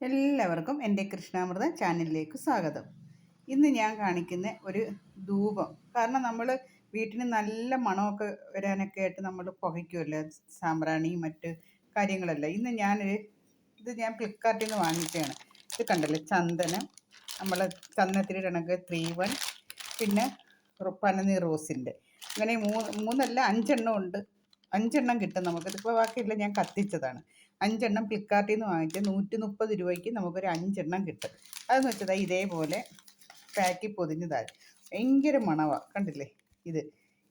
എല്ലാവർക്കും എന്റെ കൃഷ്ണാമൃത ചാനലിലേക്ക് സ്വാഗതം. ഇന്ന് ഞാൻ കാണിക്കുന്ന ഒരു ധൂപം. കാരണം നമ്മൾ വീട്ടിന് നല്ല മണമൊക്കെ വരാനൊക്കെ ആയിട്ട് നമ്മൾ പുകയ്ക്കുമല്ലോ സാമ്പ്രാണി മറ്റ് കാര്യങ്ങളല്ല. ഇന്ന് ഞാനൊരു ഇത് ഞാൻ ഫ്ലിപ്കാർട്ടിൽ നിന്ന് വാങ്ങിച്ചതാണ്. ഇത് കണ്ടല്ലോ? ചന്ദനം. നമ്മൾ ചന്ദനത്തിന്റെ കണക്ക് ത്രീ വൺ. പിന്നെ പനനീർ റോസിന്റെ. അങ്ങനെ മൂന്ന് മൂന്നല്ല അഞ്ചെണ്ണം ഉണ്ട്. അഞ്ചെണ്ണം കിട്ടും നമുക്ക്. ഇതിപ്പോൾ ബാക്കിയില്ല ഞാൻ കത്തിച്ചതാണ്. അഞ്ചെണ്ണം ഫ്ലിപ്കാർട്ടിൽ നിന്ന് വാങ്ങിച്ച് നൂറ്റി മുപ്പത് രൂപയ്ക്ക് നമുക്കൊരു അഞ്ചെണ്ണം കിട്ടും. അതെന്ന് വെച്ചാൽ ഇതേപോലെ പാക്കി പൊതിഞ്ഞതായി ഭയങ്കര മണവാണ് കണ്ടില്ലേ? ഇത്.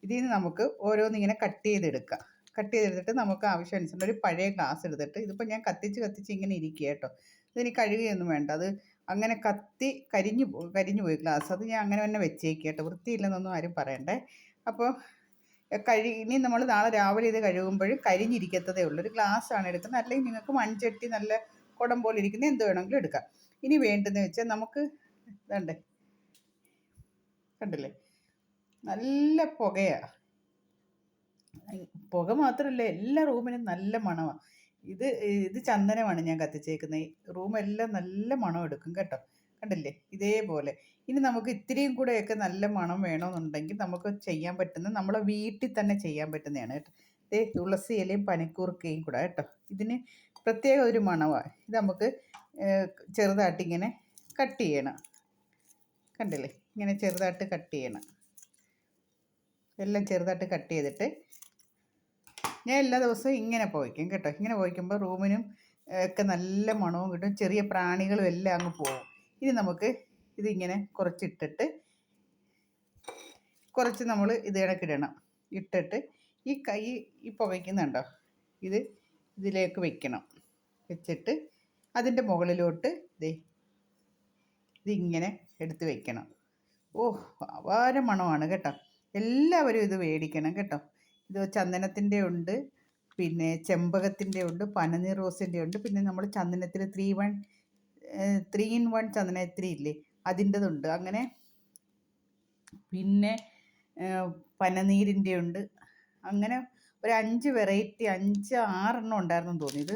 ഇതിൽ നിന്ന് നമുക്ക് ഓരോന്നിങ്ങനെ കട്ട് ചെയ്തെടുക്കാം. കട്ട് ചെയ്തെടുത്തിട്ട് നമുക്ക് ആവശ്യാനുസരണം ഒരു പഴയ ഗ്ലാസ് എടുത്തിട്ട് ഇതിപ്പോൾ ഞാൻ കത്തിച്ച് കത്തിച്ച് ഇങ്ങനെ ഇരിക്കുക കേട്ടോ. ഇതിന് കഴുകുകയൊന്നും വേണ്ട. അത് അങ്ങനെ കത്തി കരിഞ്ഞു കരിഞ്ഞു പോയി ഗ്ലാസ്. അത് ഞാൻ അങ്ങനെ തന്നെ വെച്ചേക്കുക കേട്ടോ. വൃത്തിയില്ലെന്നൊന്നും ആരും പറയണ്ടേ. അപ്പോൾ കഴി ഇനി നമ്മൾ നാളെ രാവിലെ ഇത് കഴുകുമ്പോൾ കരിഞ്ഞിരിക്കത്തതേ ഉള്ളൂ. ഒരു ഗ്ലാസ് ആണ് എടുക്കുന്നത്. അല്ലെങ്കിൽ നിങ്ങൾക്ക് മൺചട്ടി നല്ല കുടം പോലെ ഇരിക്കുന്ന എന്ത് വേണമെങ്കിലും എടുക്കാം. ഇനി വേണ്ടതെന്ന് വെച്ചാൽ നമുക്ക് ഇതുണ്ട്. കണ്ടില്ലേ? നല്ല പുകയാണ് പുക മാത്രമല്ല എല്ലാ റൂമിനും നല്ല മണമാണ് ഇത് ഇത് ചന്ദനമാണ് ഞാൻ കത്തിച്ചേക്കുന്നത്. റൂമെല്ലാം നല്ല മണം എടുക്കും കേട്ടോ. കണ്ടില്ലേ? ഇതേപോലെ. ഇനി നമുക്ക് ഇത്തിരിയും കൂടെയൊക്കെ നല്ല മണം വേണമെന്നുണ്ടെങ്കിൽ നമുക്ക് ചെയ്യാൻ പറ്റുന്ന നമ്മളെ വീട്ടിൽ തന്നെ ചെയ്യാൻ പറ്റുന്നതാണ് കേട്ടോ. ഇതേ തുളസി ഇലയും പനിക്കൂർക്കയും കൂടെ കേട്ടോ. ഇതിന് പ്രത്യേക ഒരു മണമാണ് ഇത് നമുക്ക് ചെറുതായിട്ട് ഇങ്ങനെ കട്ട് ചെയ്യണം. കണ്ടില്ലേ? ഇങ്ങനെ ചെറുതായിട്ട് കട്ട് ചെയ്യണം. എല്ലാം ചെറുതായിട്ട് കട്ട് ചെയ്തിട്ട് ഞാൻ എല്ലാ ദിവസവും ഇങ്ങനെ പോയിക്കും കേട്ടോ. ഇങ്ങനെ പോയിക്കുമ്പോൾ റൂമിനും ഒക്കെ നല്ല മണവും കിട്ടും. ചെറിയ പ്രാണികളും എല്ലാം അങ്ങ് പോകും ഇനി നമുക്ക് ഇതിങ്ങനെ കുറച്ചിട്ടിട്ട് കുറച്ച് നമ്മൾ ഇത് ഇടക്കിടണം ഇട്ടിട്ട് ഈ കൈ ഇപ്പോൾ വയ്ക്കുന്നുണ്ടോ ഇത് ഇതിലേക്ക് വെക്കണം. വെച്ചിട്ട് അതിന്റെ മുകളിലോട്ട് ഇതേ ഇതിങ്ങനെ എടുത്ത് വെക്കണം. ഓ അപാര മണമാണ് കേട്ടോ. എല്ലാവരും ഇത് മേടിക്കണം കേട്ടോ. ഇത് ചന്ദനത്തിന്റെ ഉണ്ട് പിന്നെ ചെമ്പകത്തിന്റെ ഉണ്ട് പനനീർ റോസിന്റെ ഉണ്ട് പിന്നെ നമ്മൾ ചന്ദനത്തിൽ three one three in one ചന്ദനത്തിരി ഇല്ലേ? അതിന്റെതുണ്ട്. അങ്ങനെ പിന്നെ പനനീരിന്റെ ഉണ്ട് അങ്ങനെ ഒരു അഞ്ച് വെറൈറ്റി അഞ്ച് ആറെണ്ണം ഉണ്ടായിരുന്നു തോന്നി. ഇത്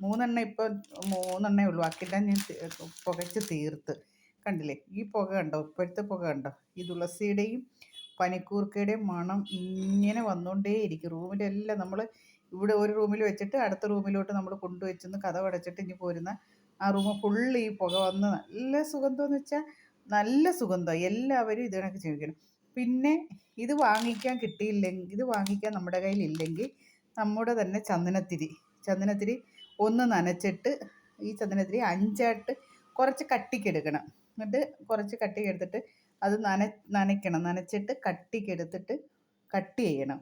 മൂന്നെണ്ണം ഇപ്പോൾ മൂന്നെണ്ണേ ഉള്ളൂ. ബാക്കിയെല്ലാം ഞാൻ പുകച്ച് തീർത്ത്. കണ്ടില്ലേ? ഈ പുക കണ്ടോ? ഇപ്പോഴത്തെ പുക കണ്ടോ? ഈ തുളസിയുടെയും പനിക്കൂർക്കയുടെയും മണം ഇങ്ങനെ വന്നുകൊണ്ടേയിരിക്കും റൂമിലെല്ലാം നമ്മൾ ഇവിടെ ഒരു റൂമിൽ വെച്ചിട്ട് അടുത്ത റൂമിലോട്ട് നമ്മൾ കൊണ്ടുവച്ചെന്ന് കഥ അടച്ചിട്ട് ഇനി പോരുന്ന ആ റൂം ഫുള്ള് ഈ പുക വന്ന് നല്ല സുഗന്ധമെന്ന് വെച്ചാൽ നല്ല സുഗന്ധം. എല്ലാവരും ഇത് കണക്ക് പിന്നെ ഇത് വാങ്ങിക്കാൻ കിട്ടിയില്ലെങ്കിൽ ഇത് വാങ്ങിക്കാൻ നമ്മുടെ കയ്യിൽ ഇല്ലെങ്കിൽ നമ്മുടെ തന്നെ ചന്ദനത്തിരി. ചന്ദനത്തിരി ഒന്ന് നനച്ചിട്ട് ഈ ചന്ദനത്തിരി അഞ്ചായിട്ട് കുറച്ച് കട്ടിക്കെടുക്കണം എന്നിട്ട് കുറച്ച് കട്ടിക്കെടുത്തിട്ട് അത് നന നനയ്ക്കണം. നനച്ചിട്ട് കട്ടിക്കെടുത്തിട്ട് കട്ട് ചെയ്യണം.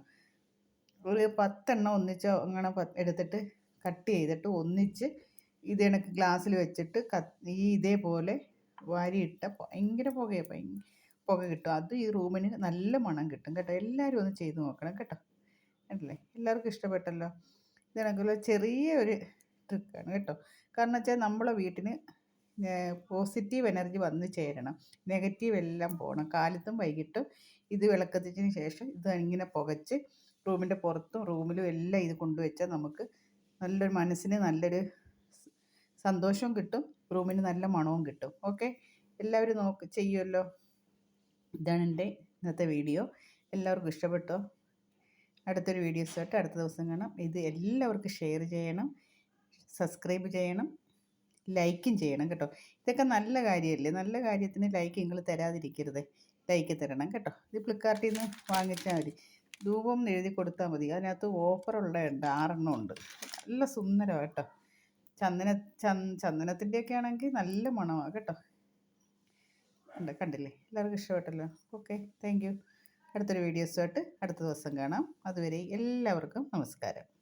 ഒരു പത്തെണ്ണം ഒന്നിച്ച് അങ്ങനെ എടുത്തിട്ട് കട്ട് ചെയ്തിട്ട് ഒന്നിച്ച് ഇത് കണക്ക് ഗ്ലാസ്സിൽ വെച്ചിട്ട് ഈ ഇതേപോലെ വാരിയിട്ട ഭയങ്കര പുകയാണ് ഭയങ്കര പുക കിട്ടും. അത് ഈ റൂമിന് നല്ല മണം കിട്ടും കേട്ടോ. എല്ലാവരും ഒന്ന് ചെയ്ത് നോക്കണം കേട്ടോ. അല്ലേ? എല്ലാവർക്കും ഇഷ്ടപ്പെട്ടല്ലോ. ഇത് ചെറിയ ഒരു ട്രിക്കാണ് കേട്ടോ. കാരണം വെച്ചാൽ നമ്മളെ വീട്ടിന് പോസിറ്റീവ് എനർജി വന്ന് ചേരണം. നെഗറ്റീവ് എല്ലാം പോകണം കാലത്തും വൈകിട്ടും ഇത് വിളക്കത്തിച്ചതിന് ശേഷം ഇത് ഇങ്ങനെ പുകച്ച് റൂമിന്റെ പുറത്തും റൂമിലും എല്ലാം ഇത് കൊണ്ടുവച്ചാൽ നമുക്ക് നല്ലൊരു മനസ്സിന് നല്ലൊരു സന്തോഷവും കിട്ടും. റൂമിന് നല്ല മണവും കിട്ടും. ഓക്കെ എല്ലാവരും നോക്ക് ചെയ്യുമല്ലോ ഇതാണ് എന്റെ ഇന്നത്തെ വീഡിയോ എല്ലാവർക്കും ഇഷ്ടപ്പെട്ടോ? അടുത്തൊരു വീഡിയോസായിട്ട് അടുത്ത ദിവസം കാണാം. ഇത് എല്ലാവർക്കും ഷെയർ ചെയ്യണം. സബ്സ്ക്രൈബ് ചെയ്യണം. ലൈക്കും ചെയ്യണം കേട്ടോ. ഇതൊക്കെ നല്ല കാര്യമല്ലേ? നല്ല കാര്യത്തിന് ലൈക്ക് നിങ്ങൾ തരാതിരിക്കരുത്. ലൈക്ക് തരണം കേട്ടോ. ഇത് ഫ്ലിപ്കാർട്ടിൽ നിന്ന് വാങ്ങിച്ചാൽ മതി. ധൂപം എഴുതി കൊടുത്താൽ മതി. അതിനകത്ത് ഓഫറുള്ള ഉണ്ട് ആറെണ്ണം ഉണ്ട്. നല്ല സുന്ദരമാണ് കേട്ടോ. ചന്ദന ചന്ദനത്തിന്റെയൊക്കെ ആണെങ്കിൽ നല്ല മണമാണ് കേട്ടോ. ഉണ്ട് കണ്ടില്ലേ? എല്ലാവർക്കും ഇഷ്ടപ്പെട്ടല്ലോ? Okay thank you. അടുത്തൊരു വീഡിയോസുമായിട്ട് അടുത്ത ദിവസം കാണാം. അതുവരെ എല്ലാവർക്കും നമസ്കാരം.